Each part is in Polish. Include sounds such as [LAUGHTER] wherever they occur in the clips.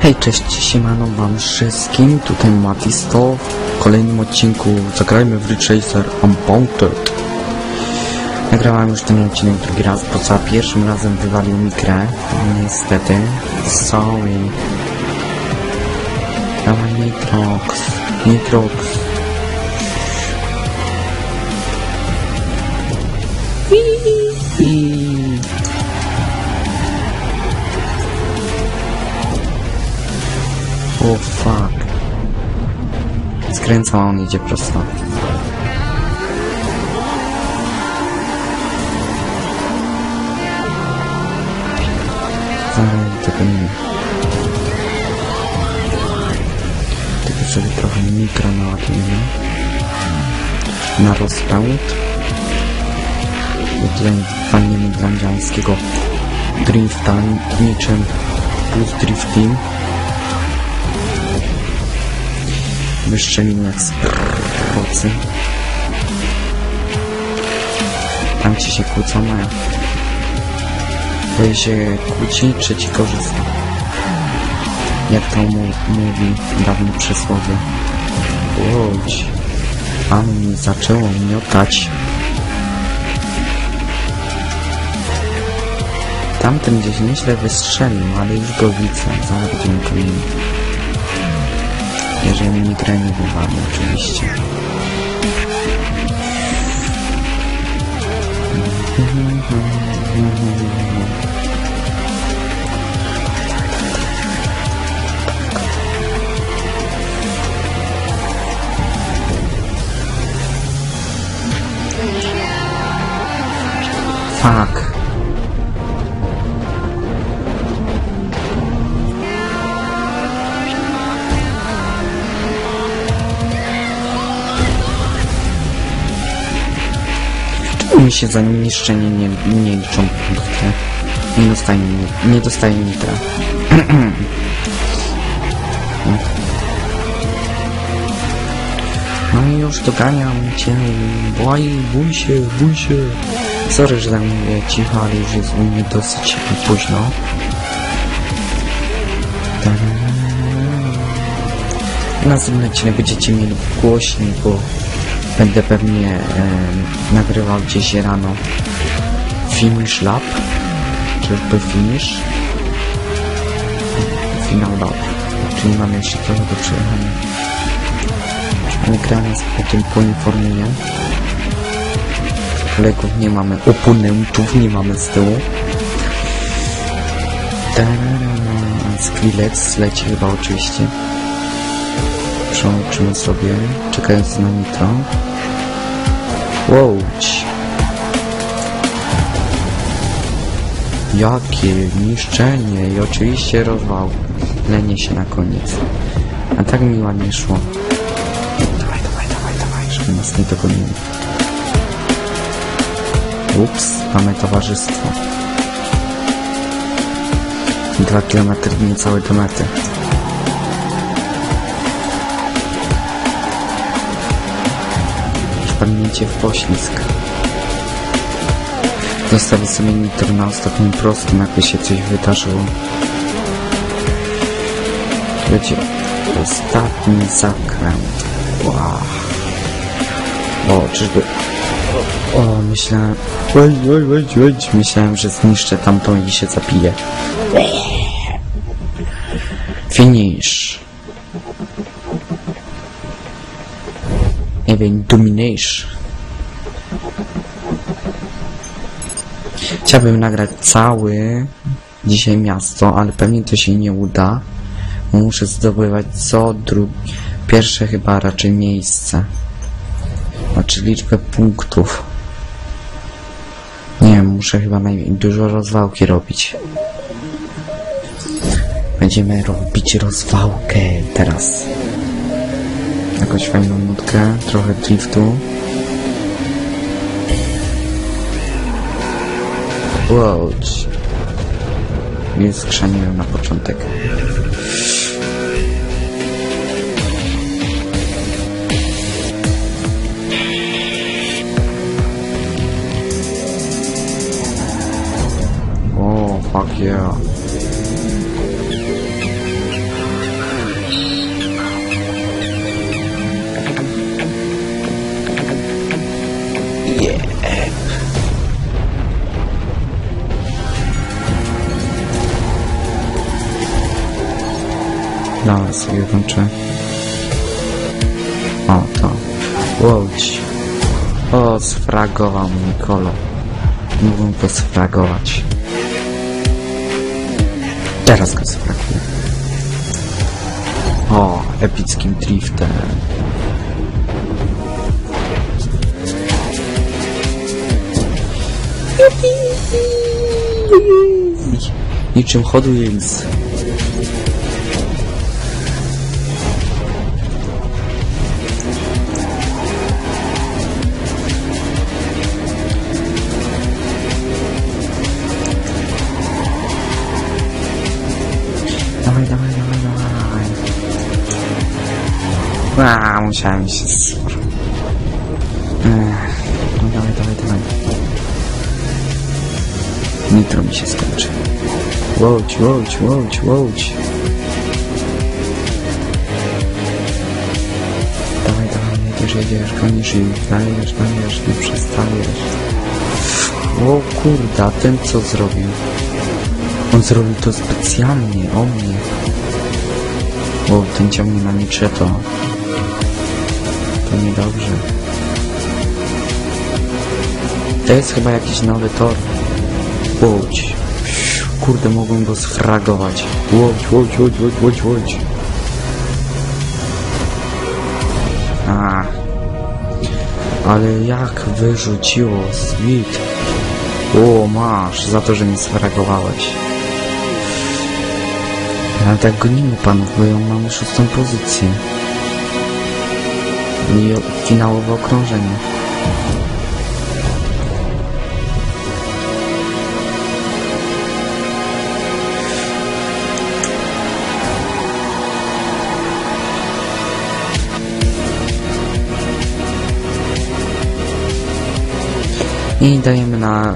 Hej, cześć, siemano wam wszystkim, tutaj Matisto. W kolejnym odcinku zagrajmy w Ridge Racer Unbounded. Nagrałem już ten odcinek drugi raz, bo za pierwszym razem wywalił mi grę. Niestety. Sorry. Dawaj Nitrox. Nitrox. Skręcam, a on idzie prosto. Zaraz tego nie. Tylko sobie trochę mikro naładujemy. Na rozpęd. I tutaj walniemy dla drifta niczym plus drifting. Z procy. Tam ci się kłócą, a Twoje się kłóci, trzeci korzysta. Jak to mu mówi dawne przysłowie. Łódź. A mi zaczęło miotać. Tamten gdzieś nieźle wystrzelił, ale już go widzę. Zaraz będziemy kolejni. Jeżeli mi grę nie wywali, oczywiście. Fuck. Mi się za niszczenie nie, nie liczą punkty. Nie dostaję, nie, dostaję nitra. [CLEARS THROAT] no i już doganiam cię. Błaj, bój się, bój się. Sorry, że tam mówię cicho, ale już jest u mnie dosyć późno. Na następnym odcinek będziecie mieli głośniej, bo będę pewnie e, nagrywał gdzieś rano finish lap czyżby finish. Final lap. Czyli mamy jeszcze trochę do przejechania? Ale gra nas po tym poinformuje kolegów nie mamy oponentów nie mamy z tyłu. Skrillex leci chyba oczywiście przełączymy sobie czekając na nitro Łódź. Jakie niszczenie i oczywiście rozwał. Lenie się na koniec. A tak mi ładnie szło. Dawaj, dawaj, dawaj, dawaj, żeby nas nie dogonili. Ups, mamy towarzystwo. Dwa kilometry niecałe do mety. Wpadnięcie w poślizg. Zostawię sobie nitro na ostatnim prostym, jakby się coś wydarzyło. Będzie ostatni zakręt. Wow. O, czyżby... O, myślałem... Wejdź, wejdź, wejdź, wejdź. Myślałem, że zniszczę tamtą i się zapiję. Finish. Even Domination. Chciałbym nagrać cały dzisiaj miasto, ale pewnie to się nie uda. Muszę zdobywać co drugie, pierwsze chyba raczej miejsce. Znaczy liczbę punktów. Nie wiem, muszę chyba dużo rozwałki robić. Będziemy robić rozwałkę teraz jakąś fajną nutkę, trochę driftu. Wow. Nie skrzaniłem na początek. O, fuck yeah. Sobie włączę. O, to. Łódź. O, sfragował mnie kolo. Mógłbym go sfragować. Teraz go sfraguję. O, epickim driftem. Niczym Hot A, musiałem się No dawaj, dawaj, dawaj. Nitro mi się skończy. Łódź, łódź, łódź, łódź. Dawaj, dawaj, jedziesz, jedziesz, gonisz i dajesz, dajesz, nie przestajesz. O kurde, a ten co zrobił? On zrobił to specjalnie, o mnie. O, ten ciągnie na nicze to. Niedobrze. To jest chyba jakiś nowy tor. Łódź. Kurde, mogłem go sfragować. Łódź, łódź, łódź, łódź, łódź, łódź. A. Ale jak wyrzuciło, sweet. O, masz, za to, że mnie sfragowałeś. Ale tak gonimy panów, bo ją mamy szóstą pozycję. I finałowe okrążenie. I dajemy na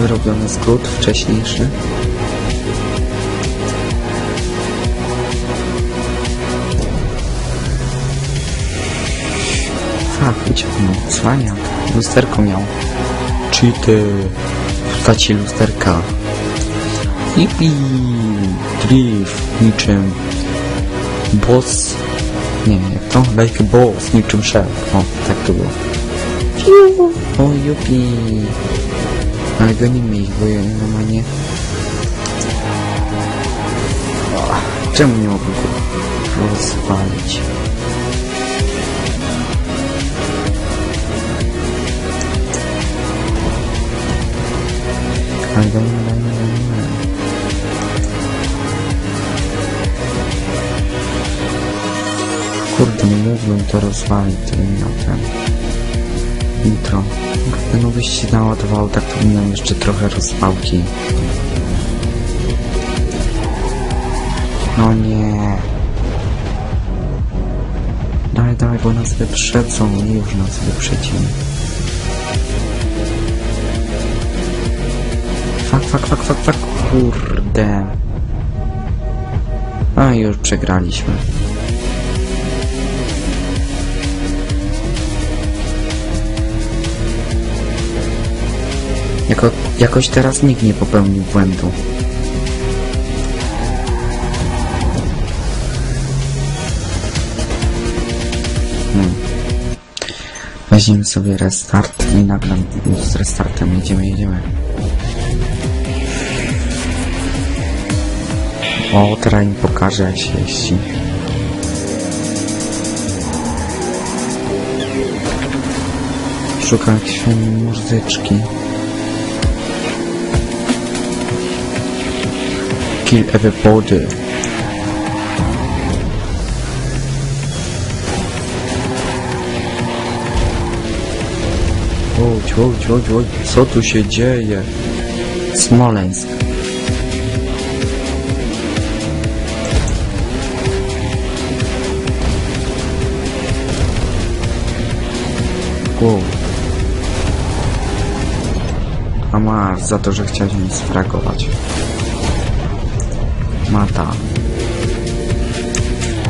wyrobiony skrót wcześniejszy. Mu. Cwaniak. Lusterko miał. Cheaty. W postaci lusterka. Yippee. Drift. Niczym. Boss. Nie, jak to? Like boss. Niczym szef. O, tak to było. O, jupi. Ale gonimy ich, bo ja normalnie... Czemu nie mogę go rozwalić? To bym miał ten... Nitro. Kurde, no byś się naładował, tak miał jeszcze trochę rozpałki. No nie. Dawaj, dawaj, bo nas wyprzedzą. Już nas wyprzedzili. Fak, fak, fak, fak, fak. Kurde. A już przegraliśmy. Jako, jakoś teraz nikt nie popełnił błędu. Hmm. Weźmiemy sobie restart i nagram z restartem. Jedziemy, jedziemy. O, teraz im pokażę jak się jeździ. Fajnej muzyczki. Kill everybody. Łódź, łódź, łódź, łódź. Co tu się dzieje? Smoleńsk. Wow. A masz za to, że chciałeś mnie sfragować. Mata.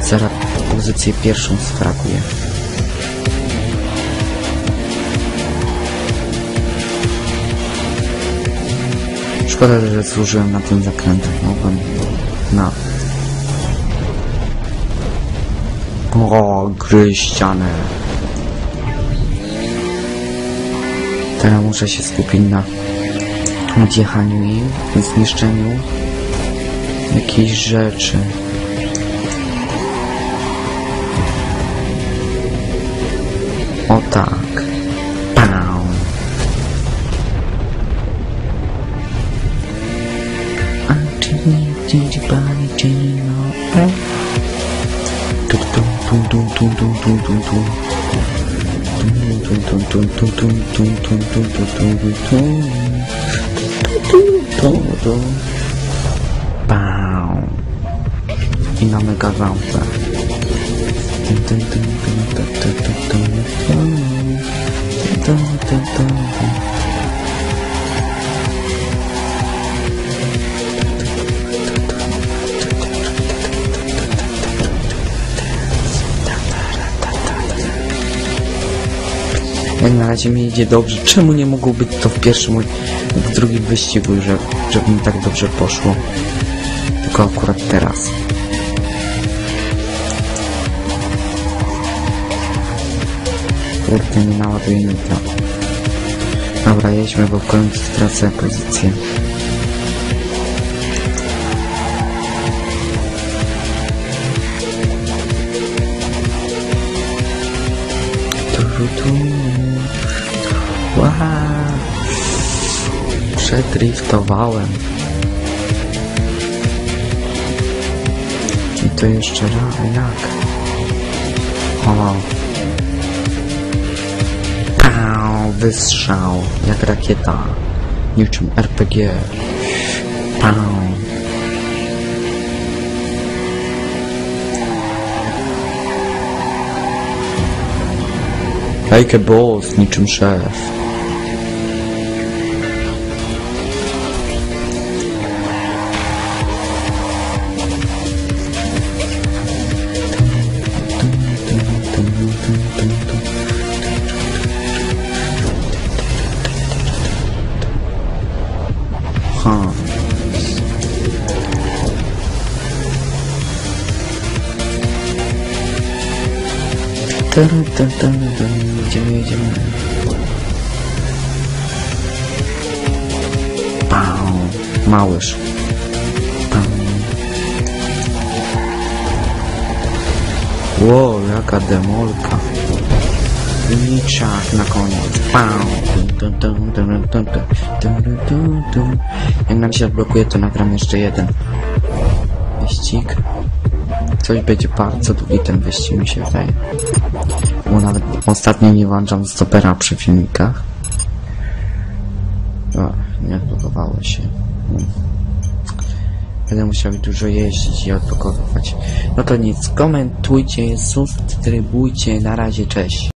Zaraz pozycję pierwszą sfraguję. Szkoda, że służyłem na tym zakrętach. Mogłem na O, gryź ścianę. Teraz muszę się skupić na odjechaniu im, zniszczeniu jakiejś rzeczy. O tak. Pam. I na mega rampę. Jak na razie mi idzie dobrze. Czemu nie mogło być to w pierwszym, w drugim wyścigu, że, żeby mi tak dobrze poszło? Tylko akurat teraz. Kurde, nie naładuje nitra. Dobra, jedźmy, bo w końcu stracę pozycję. Tu. Wow. Przedriftowałem. I to jeszcze raz, jak? O. wystrzał, jak rakieta. Niczym RPG. Pał. Like a boss, niczym szef. Ten, ten, ten, ten, jedziemy, jedziemy. Pau, małyż. Pau. Wow, jaka demolka. I czas na koniec. Pau. Jak nam się odblokuje, to nagram jeszcze jeden wyścig. Coś będzie bardzo długi ten wyścig, mi się wydaje. Bo nawet ostatnio nie włączam stopera przy filmikach. O, nie odblokowało się. Będę musiał dużo jeździć i odblokowywać. No to nic, komentujcie, subskrybujcie, na razie, cześć.